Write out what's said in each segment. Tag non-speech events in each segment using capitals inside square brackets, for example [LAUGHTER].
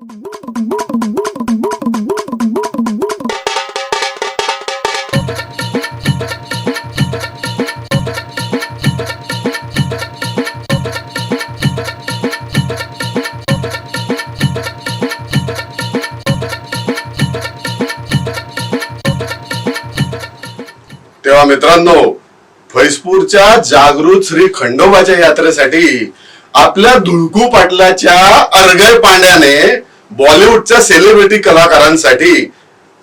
तेव्हा मित्रांनो फैसपूरच्या जागृत श्री खंडोबाच्या यात्रेसाठी आपल्या धुळकू पाटलाच्या अर्घय पांड्याने बॉलिवूडच्या सेलिब्रिटी कलाकारांसाठी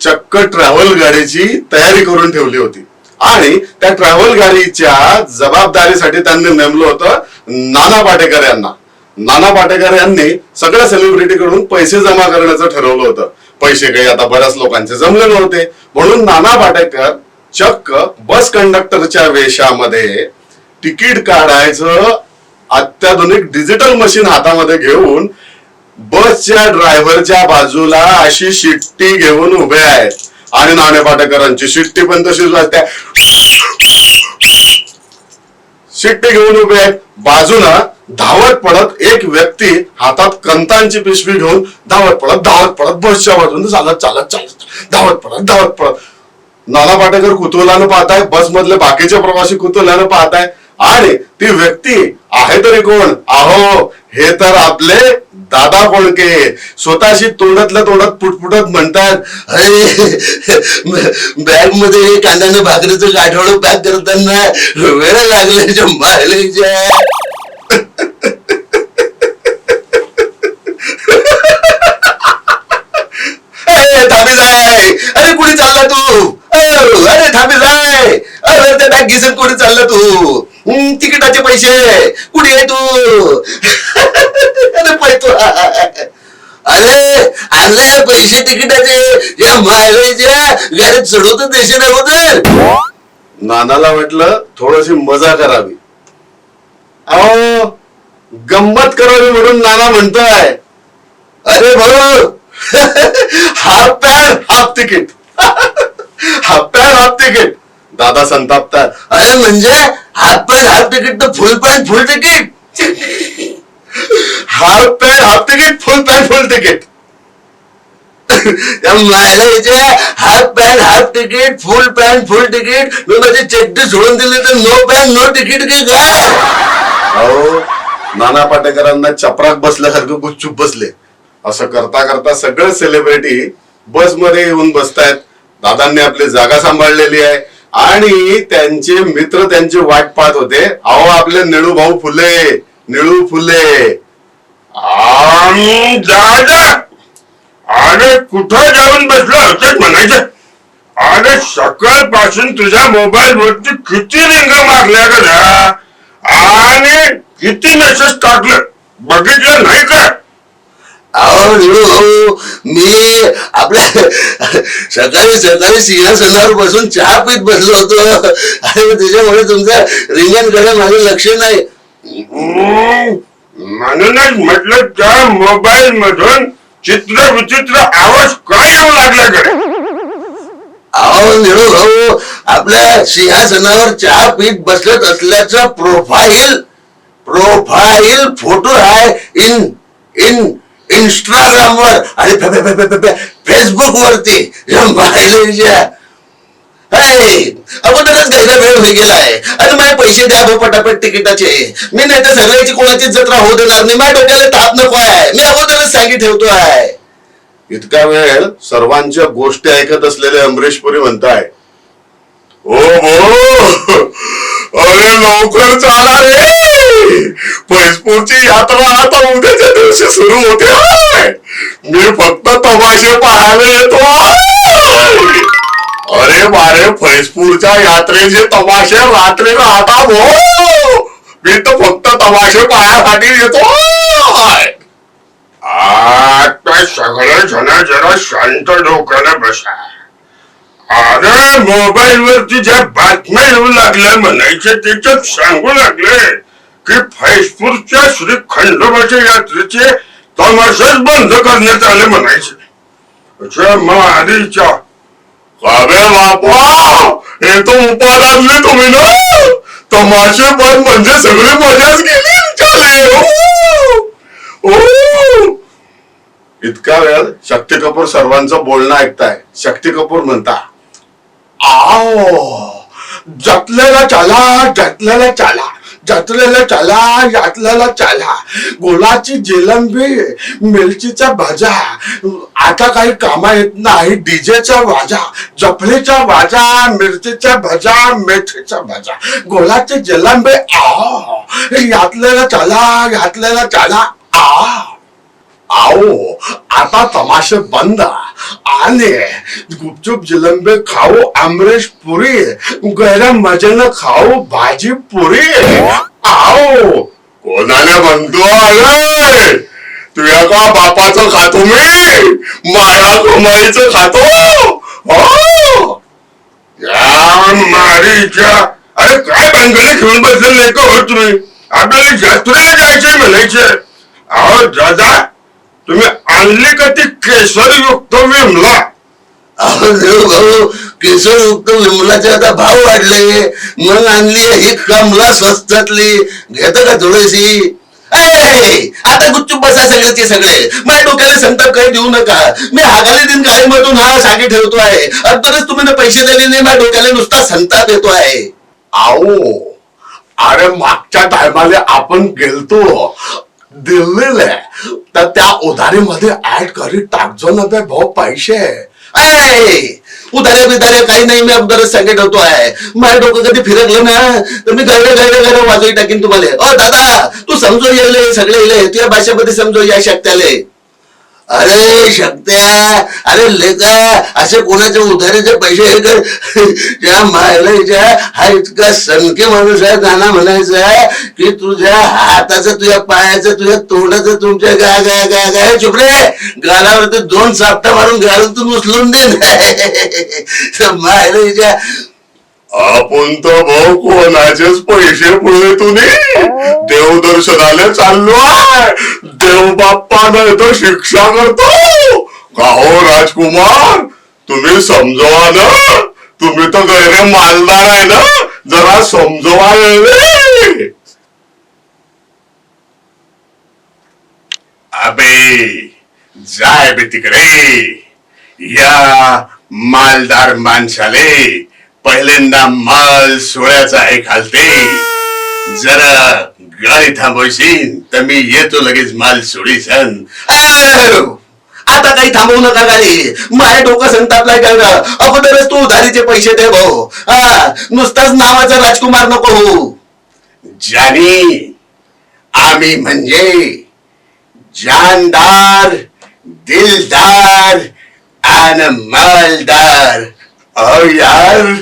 चक्क ट्रॅव्हल गाडीची तयारी करून ठेवली होती. आणि त्या ट्रॅव्हल गाडीच्या जबाबदारीसाठी त्यांनी नेमलं होतं नाना पाटेकर यांना. नाना पाटेकर यांनी सगळ्या सेलिब्रिटी कडून पैसे जमा करण्याचं ठरवलं होतं. पैसे काही आता बऱ्याच लोकांचे जमले नव्हते. म्हणून नाना पाटेकर चक्क बस कंडक्टरच्या वेशामध्ये तिकीट काढायचं अत्याधुनिक डिजिटल मशीन हातामध्ये घेऊन बसच्या ड्रायव्हरच्या बाजूला अशी शिट्टी घेऊन उभे आहेत. आणि नाणे पाटेकरांची शिट्टी पण तशीच वाजते. शिट्टी घेऊन उभे आहेत. बाजूला धावत पडत एक व्यक्ती हातात कंतांची पिशवी घेऊन धावत पडत धावत पडत बसच्या बाजून चालत चालत चालत धावत पडत धावत पडत. नाना पाटेकर कुतूहलानं पाहताय बस मधले बाकीचे प्रवासी कुतूहलानं पाहताय. आणि ती व्यक्ती आहे तरी कोण? आहो हे तर आपले दादा कोणके स्वतःशी तोंडातल्या तोंडात पुटपुटत म्हणतात बॅगमध्ये कांद्याने भाकरीचं गाठवड पॅक करताना वेळ लागल्याच्या मारल्याच्या अरे थांबी जाय. अरे कुठे चालला तू? अरे थांबी जाय. अरे त्या बॅग घेसून कुठे चालला तू? तिकिटाचे पैसे. कुठे आहे तू? [LAUGHS] अरे आणले पैसे तिकिटाचे. या मायलेच्या घरात चढवत देशे नव्हतं नानाला वाटलं थोडीशी मजा करावी. अहो गंमत करावी म्हणून नाना म्हणतोय. अरे भाऊ half pad half ticket half pad half ticket दादा संतापतात. अरे म्हणजे हाफ पॅन्ट हाफ तिकीट तर full pant full ticket half pad half ticket full pad full ticket त्या half pant half ticket full pant full ticket मी माझी चड्डी सोडून दिली तर नो पॅन्ट नो तिकीट की काय? अहो नाना पाटेकरांना चपराक बसल्यासारखं गुपचूप बसले. असं करता करता सगळे सेलिब्रिटी बसमध्ये येऊन बसतायत. दादांनी आपली जागा सांभाळलेली आहे. आणि त्यांचे मित्र त्यांची वाट पाहत होते. अहो आपले नेणू भाऊ फुले. निळू फुले आम दादा अरे कुठं जाऊन बसलो? होतं म्हणायचं. अरे सकाळपासून तुझ्या मोबाईल वरती किती रिंग मारल्या का आणि किती मेसेज टाकलं? बघितलं नाही का? अहो निळू भाऊ मी आपल्या सकाळी सकाळी सिंहासनावर बसून चहा पीत बसलो होतो. आणि त्याच्यामुळे तुमच्या रिंगणकडे माझं लक्ष नाही. म्हणूनच म्हटलं त्या मोबाईल मधून चित्र विचित्र आवाज काय येऊ लागला कडे अहो निळू भाऊ आपल्या सिंहासनावर चहा पीत बसत असल्याचं प्रोफाईल प्रोफाईल फोटो आहे इन इन इंस्टाग्राम वर आणि फेसबुक वरती. अगोदरच घ्यायला वेळ होई गेलाय आणि माझे पैसे द्या भाऊ पटापट तिकिटाचे. मी नाही तर सगळ्याची कोणाची जत्रा होऊ देणार नाही. माझ्या डोक्याला ताप नको आहे. मी अगोदरच सांगी ठेवतो आहे इतका वेळ सर्वांच्या गोष्टी ऐकत असलेले अमरीश पुरी म्हणताय. ओ हो अरे लवकर चाला रे. पैसपूरची यात्रा आता उद्याच्या दिवशी सुरू होते. मी फक्त तमाशे पाहायला येतो. अरे मारे फैसपूरच्या यात्रेचे तमाशे रात्री राहता भो. मी तर फक्त तमाशे पाहण्यासाठी येतो. आता सगळे जण जरा शांत डोक्याला बसा. अरे मोबाईल वरती ज्या बातम्या येऊ लागल्या म्हणायचे त्याच्यात सांगू लागले की फैजपूरच्या श्री खंडोबाच्या यात्रेचे तमाशेच बंद करण्यात आले म्हणायचे. अच्छा, आधीच्या अबे बापा हे तो उपाय आणले तुम्ही ना? तमाशे पण म्हणजे सगळी मजाच गेली चाले इतका वेळ शक्ती कपूर सर्वांचं बोलणं ऐकताय. शक्ती कपूर म्हणता आओ जतलेला चाला जतलेला चाला जतलेला चला यातलेला चाला. गोलाची जेलंबी मिरचीचा भाजा आता काही कामा येत नाही डीजेचा वाजा जफळीचा वाजा मिरचीचा भाजा मेथीचा भाजा गोलाची जेलंबी आ. यातलेला चाला यातलेला चाला आ. आओ आता तमाशे बंद. आले गुपचूप जिलंबे खाऊ आमरेश पुरी गैरम मजेनं खाऊ भाजी पुरी. आओ कोणाने म्हणतो अरे तुझ्या का बापाचं खातो मी? माया कमाईचं खातो? हो? या मारीच्या. अरे काय बँकेने घेऊन बसले नाही का हो तुम्ही? आपल्याला जत्रेला जायचे म्हणायचे अहो दादा तुम्ही आणली का ती केसरयुक्त विमला? भाऊ केसर युक्त विमलाचे आता भाव वाढले. मग आणली ही कमला स्वस्तातली. घेत का थोडीशी आता गुपचूप बसा सगळ्याचे सगळे. माझ्या डोक्याला संताप काही देऊ नका. मी हागाले दिन काही मधून हा सागी ठेवतो आहे. तरच तुम्ही ना पैसे दिले नाही माझ्या डोक्याला नुसता संताप येतो आहे. आओ अरे मागच्या टायमाला आपण गेलतो. दिल्लीला. तर त्या उधारीमध्ये ऍड करी टाकजो ना बे भाऊ पैसे. उधारे बिधारे काही नाही मी अगोदर सांगत होतो आहे. माझ्या डोकं कधी फिरकलं ना तर मी गरडे गरडे गरडे वाजवी टाकीन तुम्हाला. ओ दादा तू समजू येले सगळे येले तुझ्या भाषेमध्ये समजू या शक्त्याले. अरे शक्त्या अरे लेका असे कोणाचे उधारीचे पैसे हे कर. ज्या मायलाच्या हा इतका सनके माणूस आहे गाणं म्हणायचा की तुझ्या हाताचं तुझ्या पायाचं तुझ्या तोंडाचं तुमच्या गा गा गा गाय चुपडे गालावरती दोन सापटा मारून गालातून उचलून दे. [LAUGHS] मायला आपण तर भाऊ कोणाचेच पैसे पुढे तुम्ही. देवदर्शनाला चाललो आहे. देव बाप्पा नाही तर शिक्षा करतो. का हो राजकुमार तुम्ही समजवा ना. तुम्ही तर गैरे मालदार आहे ना. जरा समजवा रे अबे जाय बे तिकडे. या मालदार माणसाले. पहिल्यांदा माल सोळ्याचा आहे खालते जरा गाडी थांबवशील तर मी येतो लगेच माल सोडीसन. आता काही थांबवू नका गाडी. माझ्या डोकं संतापलाय का अगोदरच तू उधारीचे पैसे दे भाऊ. हा नुसताच नावाचा राजकुमार नको हो जानी आम्ही म्हणजे जानदार दिलदार आणि मालदार. अहो यार.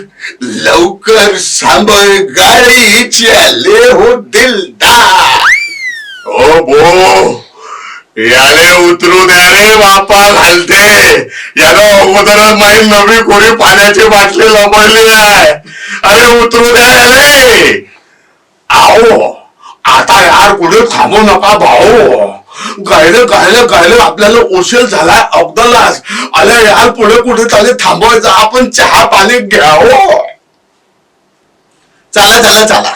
लवकर सांभाळ गाडी चले हो दिलदार. ओ बो याले उतरू द्या रे बापा घालते. याला अगोदर माई नवी कोरी पाण्याची बाटली लपडली आहे. अरे उतरू द्या याले. आओ आता यार कुठे थांबू नका भाऊ. गायलं गायलं गायलं आपल्याला उशीर झालाय अब्दुल्लास. अरे यार पुढे कुठे चालले थांबवायचं. आपण चहा पाणी घ्यावं हो. चला चला चला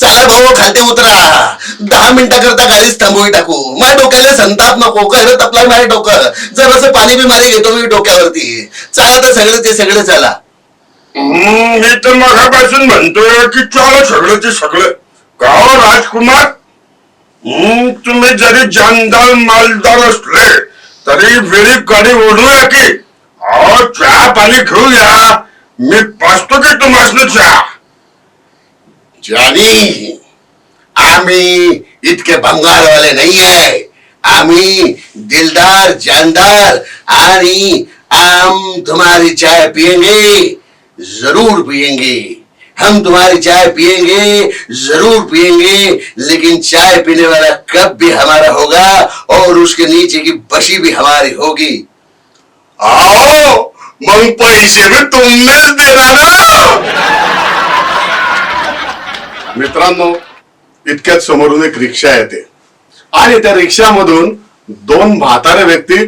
चला भाऊ खाते उतरा. दहा मिनिटा करता गाडीच थांबवी टाकू. माझ्या डोक्याला संताप नको काय आपलं माझ्या डोकं. जर असं पाणी बिमारी घेतो मी डोक्यावरती. चला तर सगळं ते सगळं चला मी तर मगापासून म्हणतोय की चला सगळं ते सगळं. का राजकुमार तुम्ही जरी जानदार मालदार असले, तरी वेळी गाडी ओढूया की अहो चहा पाणी घेऊया मी पाचतो की तुम्हाला चहा। जानी आम्ही इतके भंगारवाले नहीं है। आम्ही दिलदार, जानदार आणि हम तुम्हारी चाय पियेंगे ज़रूर पियेंगे हम तुम्हारी चाय पिएंगे जरूर पिएंगे लेकिन चाय पीने वाला कप भी हमारा होगा और उसके नीचे की बशी भी हमारी होगी। आओ मग पैसे भी तुमनेच देणार ना। मित्रांनो इतक्यात समोरून एक रिक्षा येते. आणि त्या रिक्षामधून दोन म्हातारे व्यक्ती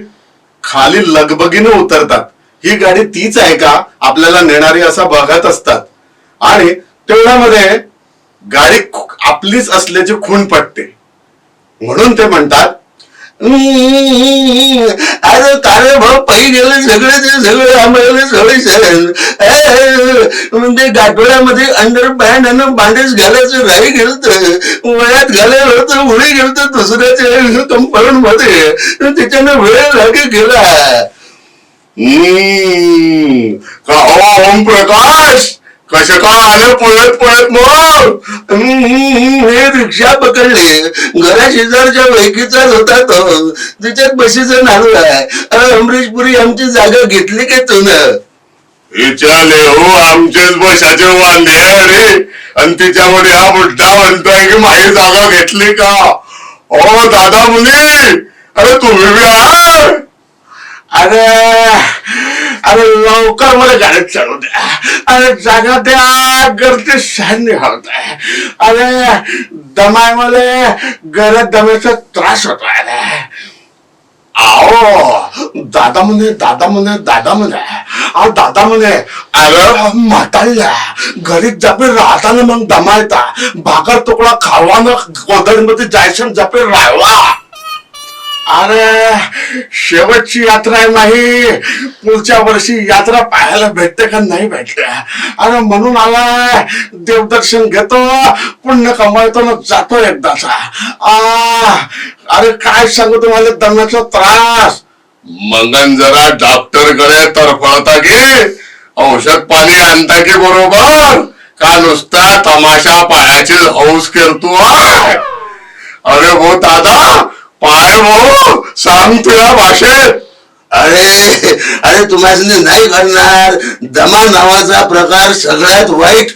खाली लगबगीने उतरतात. ही गाडी तीच आहे का? आपल्याला नेणारी असा बघत असतात. आणि तेवढ्यामध्ये गाडी आपलीच असल्याची खूण पटते म्हणून ते म्हणतात अरे काळे भाऊ पै गेले सगळे ते सगळे आम्हाला सगळे सण म्हणजे गाठोड्यामध्ये अंडर पॅन्ट आणि बांडेज घालायचं राही गेलं वयात घालायला होतं उडी गेलं दुसऱ्याच्या कंपाऊंडमध्ये. त्याच्यानं वेळ लागे गेला. का ओम प्रकाश? कसे का आले पळत पळत मग? हम्म, हे रिक्षा पकडली. घरा शेजारच्या वैकीचा होता तो. त्याच्यात बशीचं नारू आहे. अरे अमरीशपुरी आमची जागा घेतली की तू विचारले हो आमचेच बशाचे वांदे आहे रे. आणि तिच्यामध्ये हा बुड्ढा म्हणतोय की माझी जागा घेतली का? ओ दादा मुली अरे तुम्ही बी अरे अरे लवकर मला गाडीत चालू द्या अरे जागा द्या गर्दी सहन होत आहे. अरे दमाय मला गरज दम्याचा त्रास होतो अरे आओ दादा म्हणे दादा म्हणे दादा म्हणे अहो दादा म्हणे अरे म्हातारल्या घरी जापे राहताना मग दमायता भाकर तुकडा खावा ना गोदडमध्ये जायचं जापे राहावा. अरे शेवटची यात्रा आहे नाही पुढच्या वर्षी यात्रा पाहायला भेटते का नाही भेटते? अरे म्हणून आला. देवदर्शन घेतो पुण्य कमावतो ना जातो एकदाचा आ अरे काय सांगू तुम्हाला? दम्याचा त्रास. मंगन जरा डॉक्टरकडे तरफळता की औषध पाणी आणता की बरोबर? का नुसता तमाशा पायाची हौस करतो अरे हो दादा पाय हो सांग भाषेत. अरे अरे तुम्हाला नाही करणार. दमा नावाचा प्रकार सगळ्यात वाईट.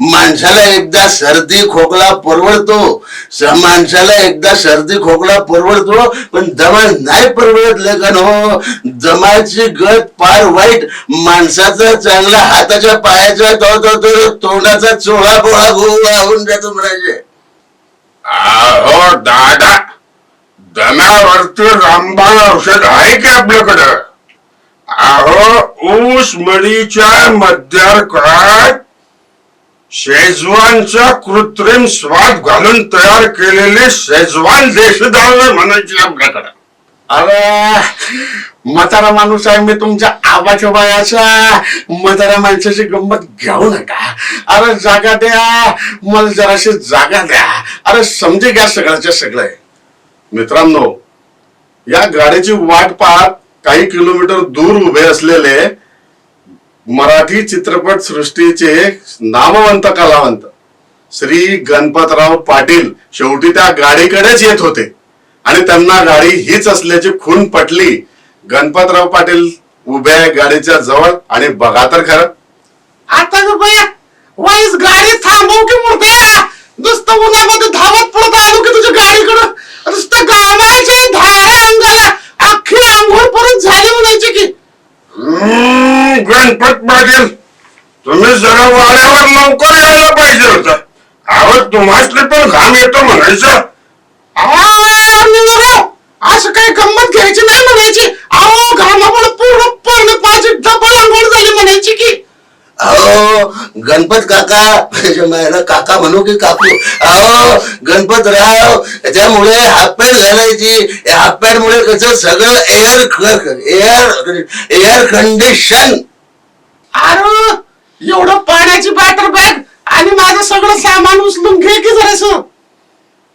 माणसाला एकदा सर्दी खोकला परवडतो. माणसाला एकदा सर्दी खोकला परवडतो पण दमा नाही परवडत लेखन हो. दमाची गत फार वाईट. माणसाचा चांगला हाताच्या पायाचा तो तो तो तोंडाचा चोळा बोळा गो होऊन जातो म्हणायचे. हो दादा. दम्यावरती रामबाण औषध आहे की आपल्याकडं? अहो ऊस मळीच्या मध्यार्कात शेजवानचा कृत्रिम स्वाद घालून तयार केलेले शेजवान देशदार म्हणायचे आपल्याकडं. अरे म्हातारा माणूस आहे मी तुमच्या आबाच्या वयाचा. म्हातारा माणसाची गंमत घेऊ नका. अरे जागा द्या. मला जराशी जागा द्या. अरे समजे घ्या सगळ्याच्या सगळं. मित्रांनो या गाडीची वाट पाहत काही किलोमीटर दूर उभे असलेले मराठी चित्रपट सृष्टीचे नामवंत कलावंत श्री गणपतराव पाटील शेवटी त्या गाडीकडेच येत होते. आणि त्यांना गाडी हीच असल्याची खून पटली. गणपतराव पाटील उभे आहे गाडीच्या जवळ. आणि बघा तर खरं. आता गाडी थांबव की मूर्त्या नुसतं उन्हामध्ये धावत पडत आलो की तुझ्या गाडीकडं! गणपत पाटील तुम्ही जरा वाड्यावर लवकर यायला पाहिजे होतं. अहो तुम्हाला पण घाम येतो म्हणायचं. असं काही गंमत घ्यायची नाही म्हणायची. अहो घामामुळे पूर्ण पूर्ण माझी डबल आंघोळ झाली म्हणायची की. अहो गणपत काका माझ्या मायला काका म्हणू की काकू? अहो गणपत राव त्यामुळे पॅन्ट घालायची. पॅन्ट मुळे कसं सगळं एअर एअर एअर कंडिशन अरे एवढं पाण्याची बॅटर बॅग आणि माझं सगळं सामान उचलून घे की जरासं.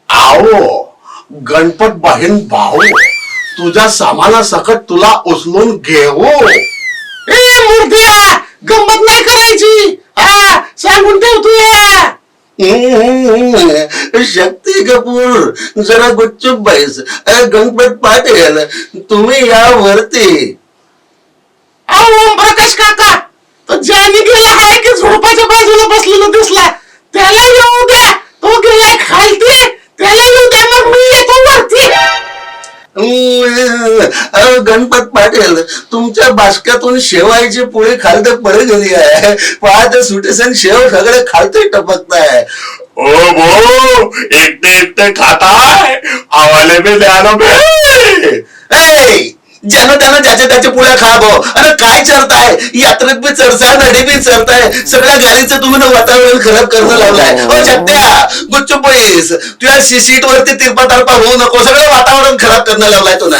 आओ गणपत बहीण भाऊ तुझ्या सामाना सकट तुला उचलून घेऊ. ए मूर्त्या गंमत नाही करायची. हा सांगून ठेव तू या. शक्ती कपूर जरा गुच्चूप बाईस गणपत पाटील तुम्ही या वरती ओम प्रकाश काका तो ज्याने गेला आहे की झोपाच्या बाजूला बसलेला दिसला. त्याला येऊ द्या. तो गेलाय खालती त्याला येऊ द्या. मग मी येतो वरती. अहो गणपत पाटील तुमच्या बास्क्यातून शेवायची पोळी खालत पडे गेली आहे. पाहत सुटेसन शेव सगळे खालते टपकताय ओ भो एकटे एकटे खाताय? आवाले बी द्या ना बे. ए, ज्यानं त्यानं ज्याच्या त्याच्या पुढे खा भाऊ अरे काय चरताय यात्रेत बी चरताय नडी बी चरताय सगळ्या गाडीचं तुम्ही वातावरण खराब करणं लावलाय हो छत्त्या गुच्छ पैस तुझ्या सीट वरती तिरपा तारपा होऊ नको. सगळं वातावरण खराब करणं लावलाय तुला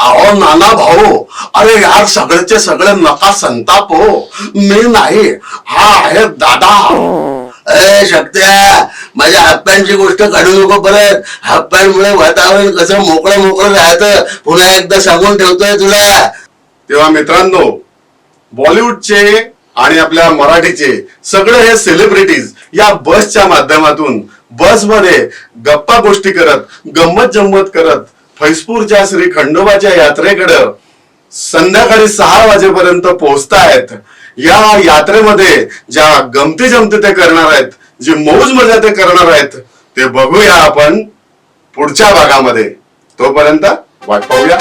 अहो नाना भाऊ अरे यार सगळ्याचे सगळे नका संताप हो. मी नाही. हा आहे दादा. अरे शक्त्या माझ्या हातपॅन्टची गोष्ट काढू नको परत. हातपॅन्टमुळे वातावरण कसं मोकळं मोकळं राहतं पुन्हा एकदा सांगून ठेवतोय तुला. तेव्हा मित्रांनो बॉलिवूडचे आणि आपल्या मराठीचे सगळे हे सेलिब्रिटीज या बसच्या माध्यमातून बसमध्ये गप्पा गोष्टी करत गंमत जम्मत करत फैसपूरच्या श्री खंडोबाच्या यात्रेकडं संध्याकाळी सहा वाजेपर्यंत पोहोचतायत. या यात्रेमध्ये ज्या गमती जमती ते करणार आहेत जे मौज मजा ते करणार आहेत ते बघूया आपण पुढच्या भागामध्ये. तोपर्यंत वाट पाहूया.